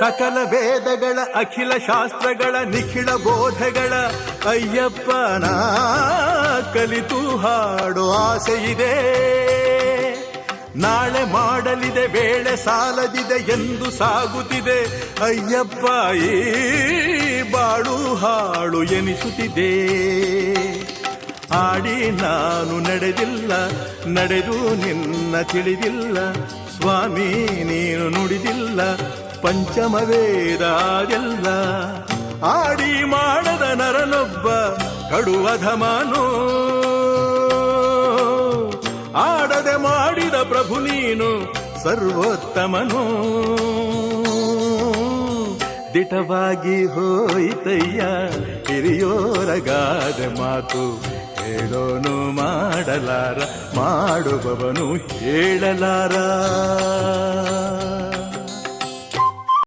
ಸಕಲ ವೇದಗಳ ಅಖಿಲ ಶಾಸ್ತ್ರಗಳ ನಿಖಿಳ ಬೋಧಗಳ ಅಯ್ಯಪ್ಪನ ಕಲಿತು ಹಾಡು ಆಸೆಯಿದೆ. ನಾಳೆ ಮಾಡಲಿದೆ ವೇಳೆ ಸಾಲದಿದೆ, ಎಂದು ಸಾಗುತ್ತಿದೆ. ಅಯ್ಯಪ್ಪ, ಈ ಬಾಳು ಹಾಳು ಎನಿಸುತ್ತಿದೆ. ಆಡಿ ನಾನು ನಡೆದಿಲ್ಲ, ನಡೆದು ನಿನ್ನ ತಿಳಿದಿಲ್ಲ. ಸ್ವಾಮಿ, ನೀನು ನುಡಿದಿಲ್ಲ ಪಂಚಮ ಅದೆಲ್ಲ ಆಡಿ ಮಾಡದ ನರನೊಬ್ಬ ಕಡುವಧಮನು. ಆಡದೆ ಮಾಡಿದ ಪ್ರಭು ನೀನು ಸರ್ವೋತ್ತಮನು. ದಿಟವಾಗಿ ಹೋಯಿತಯ್ಯ ಹಿರಿಯೋರಗಾದ ಮಾತು ಹೇಳೋನು ಮಾಡಲಾರ, ಮಾಡುವವನು ಹೇಳಲಾರ.